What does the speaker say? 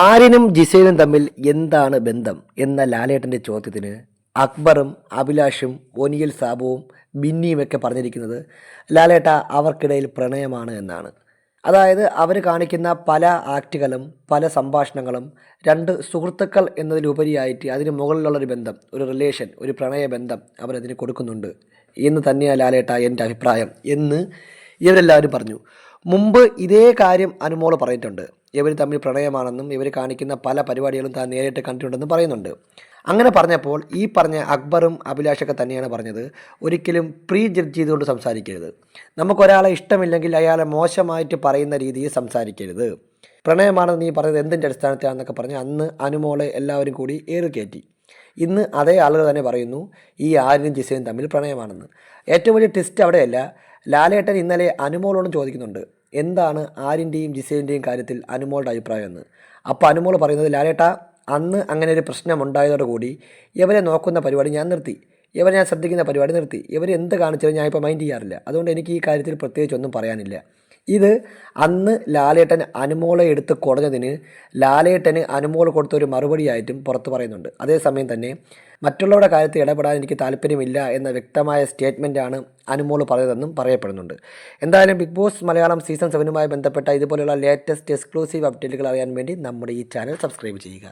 ആര്യനും ജിസേലും തമ്മിൽ എന്താണ് ബന്ധം എന്ന ലാലേട്ടന്റെ ചോദ്യത്തിന് അക്ബറും അഭിലാഷും ഒനിയൽ സാബുവും ബിന്നിയുമൊക്കെ പറഞ്ഞിരിക്കുന്നത് ലാലേട്ട അവർക്കിടയിൽ പ്രണയമാണ് എന്നാണ്. അതായത് അവർ കാണിക്കുന്ന പല ആക്റ്റുകളും പല സംഭാഷണങ്ങളും രണ്ട് സുഹൃത്തുക്കൾ എന്നതിലുപരിയായിട്ട് അതിന് മുകളിലുള്ളൊരു ബന്ധം ഒരു റിലേഷൻ ഒരു പ്രണയ ബന്ധം അവരതിന് കൊടുക്കുന്നുണ്ട് എന്ന് തന്നെയാണ് ലാലേട്ട എന്റെ അഭിപ്രായം എന്ന് ഇവരെല്ലാവരും പറഞ്ഞു. മുമ്പ് ഇതേ കാര്യം അനുമോൾ പറഞ്ഞിട്ടുണ്ട്. ഇവർ തമ്മിൽ പ്രണയമാണെന്നും ഇവർ കാണിക്കുന്ന പല പരിപാടികളും താൻ നേരിട്ട് കണ്ടിട്ടുണ്ടെന്നും പറയുന്നുണ്ട്. അങ്ങനെ പറഞ്ഞപ്പോൾ ഈ പറഞ്ഞ അക്ബറും അഭിലാഷൊക്കെ തന്നെയാണ് പറഞ്ഞത്. ഒരിക്കലും പ്രീ ജഡ്ജ് ചെയ്തുകൊണ്ട് സംസാരിക്കരുത്. നമുക്കൊരാളെ ഇഷ്ടമില്ലെങ്കിൽ അയാളെ മോശമായിട്ട് പറയുന്ന രീതിയിൽ സംസാരിക്കരുത്. പ്രണയമാണെന്ന് നീ പറഞ്ഞത് എന്തിന്റെ അടിസ്ഥാനത്തിലാണെന്നൊക്കെ പറഞ്ഞ് അന്ന് അനുമോളെ എല്ലാവരും കൂടി ഏറി കയറ്റി ഇന്ന് അതേ ആളുകൾ തന്നെ പറയുന്നു ഈ ആര്യനും ജിസയും തമ്മിൽ പ്രണയമാണെന്ന്. ഏറ്റവും വലിയ ട്വിസ്റ്റ് അവിടെയല്ല ലാലേട്ടൻ ഇന്നലെ അനുമോളോടും ചോദിക്കുന്നുണ്ട് എന്താണ് ആര്യന്റെയും ജിസേന്റെയും കാര്യത്തിൽ അനുമോളുടെ അഭിപ്രായം എന്ന്? അപ്പോൾ അനുമോൾ പറയുന്നത് ലാലേട്ട അന്ന് അങ്ങനെ ഒരു പ്രശ്നം പ്രശ്നമുണ്ടായതോടുകൂടി ഇവരെ നോക്കുന്ന പരിപാടി ഞാൻ നിർത്തി. ഇവർ ഞാൻ ശ്രദ്ധിക്കുന്ന പരിപാടി നിർത്തി. ഇവർ എന്ത് കാണിച്ചാലും ഞാൻ ഇപ്പോൾ മൈൻഡ് ചെയ്യാറില്ല. അതുകൊണ്ട് എനിക്ക് ഈ കാര്യത്തിൽ പ്രത്യേകിച്ച് ഒന്നും പറയാനില്ല. ഇത് അന്ന് ലാലേട്ടൻ അനുമോളെ എടുത്ത് കുടഞ്ഞതിന് ലാലേട്ടന് അനുമോൾ കൊടുത്ത ഒരു മറുപടിയായിട്ടും പുറത്ത് പറയുന്നുണ്ട്. അതേസമയം തന്നെ മറ്റുള്ളവരുടെ കാര്യത്തിൽ ഇടപെടാൻ എനിക്ക് താല്പര്യമില്ല എന്ന വ്യക്തമായ സ്റ്റേറ്റ്മെന്റാണ് അനുമോൾ പറഞ്ഞതെന്നും പറയപ്പെടുന്നുണ്ട്. എന്തായാലും ബിഗ് ബോസ് മലയാളം സീസൺ സെവനുമായി ബന്ധപ്പെട്ട ഇതുപോലെയുള്ള ലേറ്റസ്റ്റ് എക്സ്ക്ലൂസീവ് അപ്ഡേറ്റുകൾ അറിയാൻ വേണ്ടി നമ്മുടെ ഈ ചാനൽ സബ്സ്ക്രൈബ് ചെയ്യുക.